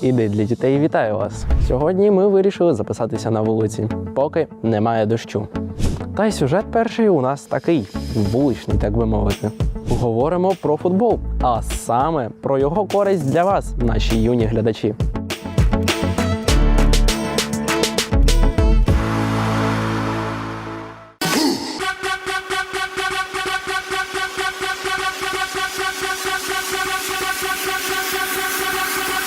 Привіт! Світ іде для дітей. Вітаю вас! Сьогодні ми вирішили записатися на вулиці, поки немає дощу. Та й сюжет перший у нас такий вуличний, так би мовити. Говоримо про футбол, а саме про його користь для вас, наші юні глядачі.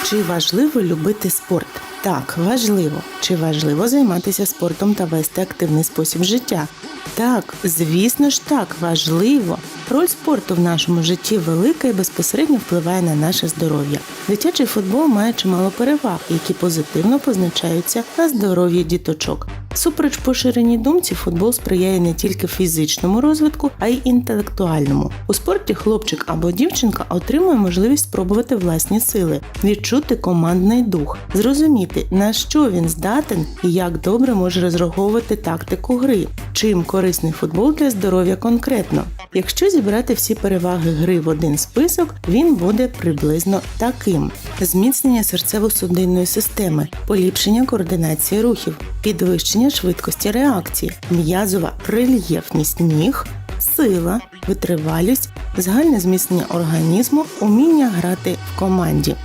Чи важливо любити спорт? Так, важливо. Чи важливо займатися спортом та вести активний спосіб життя? Так, звісно ж так, важливо. Роль спорту в нашому житті велика і безпосередньо впливає на наше здоров'я. Дитячий футбол має чимало переваг, які позитивно позначаються на здоров'ї діточок. Супереч поширеній думці, футбол сприяє не тільки фізичному розвитку, а й інтелектуальному. У спорті хлопчик або дівчинка отримує можливість спробувати власні сили, відчути командний дух, зрозуміти на що він здатен і як добре може розраховувати тактику гри, чим корисний футбол для здоров'я конкретно. Якщо зібрати всі переваги гри в один список, він буде приблизно таким: зміцнення серцево-судинної системи, поліпшення координації рухів, підвищення швидкості реакції, м'язова рельєфність ніг, сила, витривалість, загальне зміцнення організму, уміння грати в команді.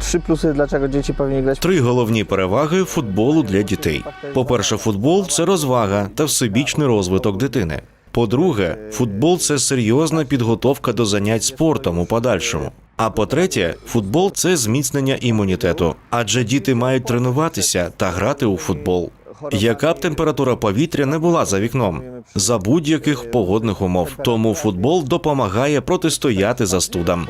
Trzy plusy, dlaczego dzieci powinny grać w Три головні переваги футболу для дітей. По-перше, футбол це розвага та всебічний розвиток дитини. По-друге, футбол це серйозна підготовка до занять спортом у подальшому. А по-третє, футбол це зміцнення імунітету, адже діти мають тренуватися та грати у футбол. Яка б температура повітря не була за вікном, за будь-яких погодних умов, тому футбол допомагає протистояти застудам.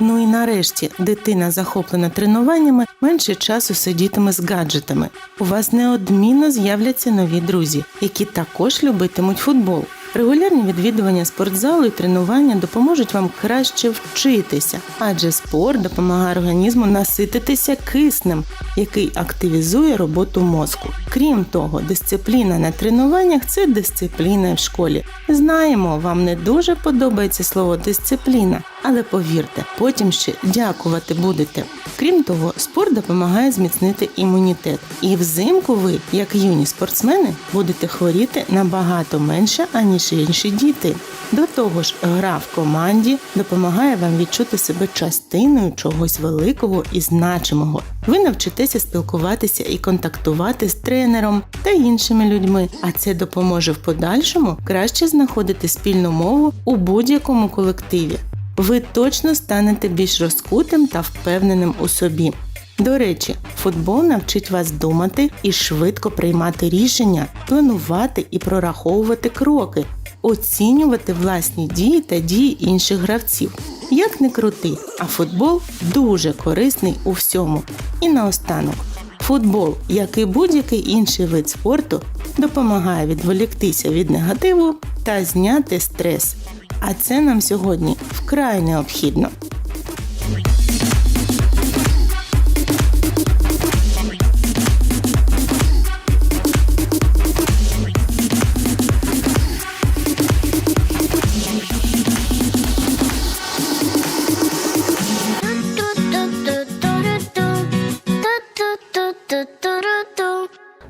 Ну і нарешті дитина, захоплена тренуваннями, менше часу сидітиме з гаджетами. У вас неодмінно з'являться нові друзі, які також любитимуть футбол. Регулярні відвідування спортзалу і тренування допоможуть вам краще вчитися, адже спорт допомагає організму насититися киснем, який активізує роботу мозку. Крім того, дисципліна на тренуваннях це дисципліна в школі. Знаємо, вам не дуже подобається слово дисципліна, але повірте, потім ще дякувати будете. Крім того, спорт допомагає зміцнити імунітет. І взимку ви, як юні спортсмени, будете хворіти набагато менше, аніж інші діти. До того ж, гра в команді допомагає вам відчути себе частиною чогось великого і значимого. Ви навчитеся спілкуватися і контактувати з тренером та іншими людьми, а це допоможе в подальшому краще знаходити спільну мову у будь-якому колективі ви точно станете більш розкутим та впевненим у собі. До речі, футбол навчить вас думати і швидко приймати рішення, планувати і прораховувати кроки, оцінювати власні дії та дії інших гравців. Як не крути, а футбол дуже корисний у всьому. І наостанок, футбол, як і будь-який інший вид спорту, допомагає відволіктися від негативу та зняти стрес. А це нам сьогодні вкрай необхідно.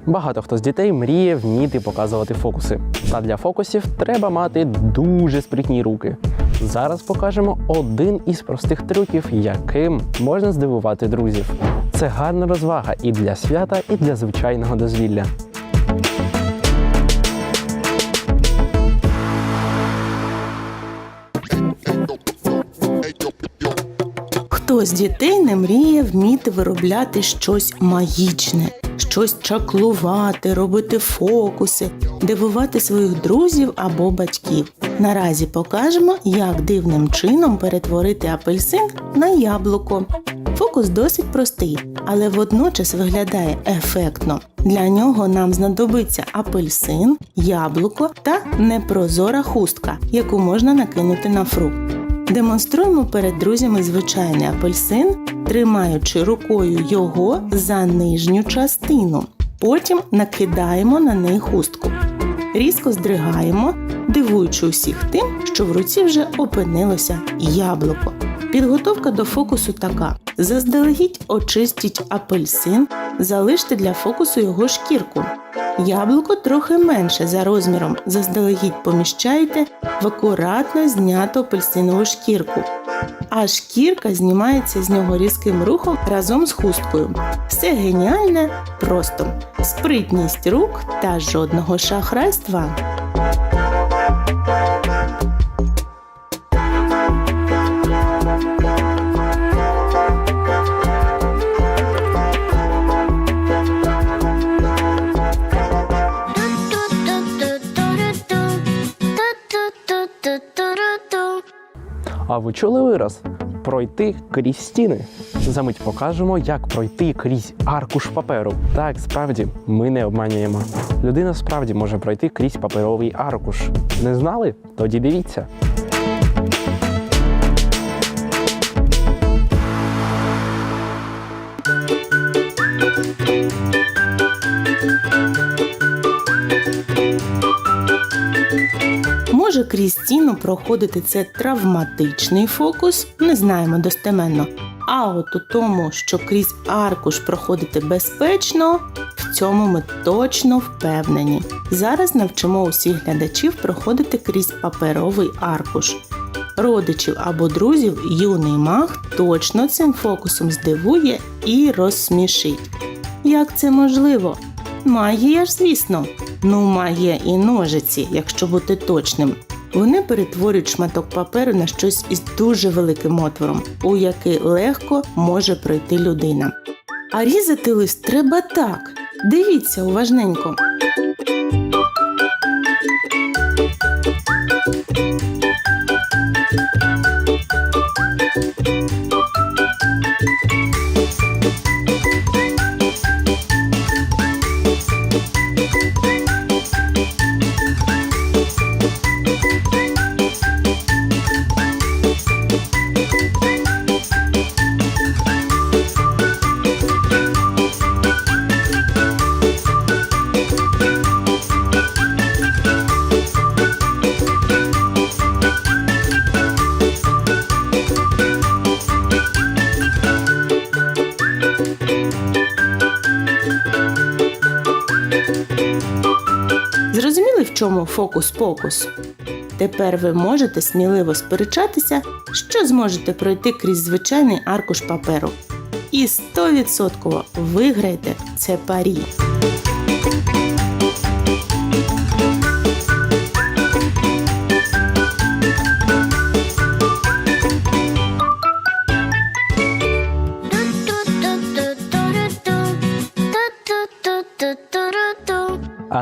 Багато хто з дітей мріє вміти показувати фокуси. Та для фокусів треба мати дуже спритні руки. Зараз покажемо один із простих трюків, яким можна здивувати друзів. Це гарна розвага і для свята, і для звичайного дозвілля. Хто з дітей не мріє вміти виробляти щось магічне, щось чаклувати, робити фокуси, дивувати своїх друзів або батьків. Наразі покажемо, як дивним чином перетворити апельсин на яблуко. Фокус досить простий, але водночас виглядає ефектно. Для нього нам знадобиться апельсин, яблуко та непрозора хустка, яку можна накинути на фрукт. Демонструємо перед друзями звичайний апельсин, тримаючи рукою його за нижню частину. Потім накидаємо на неї хустку. Різко здригаємо, дивуючи усіх тим, що в руці вже опинилося яблуко. Підготовка до фокусу така: заздалегідь очистіть апельсин, залиште для фокусу його шкірку. Яблуко трохи менше за розміром, заздалегідь поміщайте в акуратно зняту апельсинову шкірку. А шкірка знімається з нього різким рухом разом з хусткою. Все геніальне просто спритність рук та жодного шахрайства. А ви чули вираз? Пройти крізь стіни. Замить покажемо, як пройти крізь аркуш паперу. Так, справді, ми не обманюємо. Людина справді може пройти крізь паперовий аркуш. Не знали? Тоді дивіться. Може проходити це травматичний фокус, не знаємо достеменно. А от у тому, що крізь аркуш проходити безпечно, в цьому ми точно впевнені. Зараз навчимо усіх глядачів проходити крізь паперовий аркуш. Родичів або друзів юний маг точно цим фокусом здивує і розсмішить. Як це можливо? Магія ж, звісно. Ну, магія і ножиці, якщо бути точним. Вони перетворюють шматок паперу на щось із дуже великим отвором, у який легко може пройти людина. А різати лист треба так. Дивіться уважненько. Зрозуміли, фокус-покус? Тепер ви можете сміливо сперечатися, що зможете пройти крізь звичайний аркуш паперу. І 100% виграйте це парі.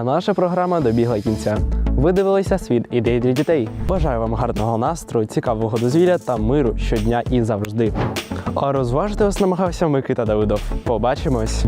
Наша програма добігла кінця. Ви дивилися світ ідей для дітей. Бажаю вам гарного настрою, цікавого дозвілля та миру щодня і завжди. А розважити вас намагався Микита Давидов. Побачимось!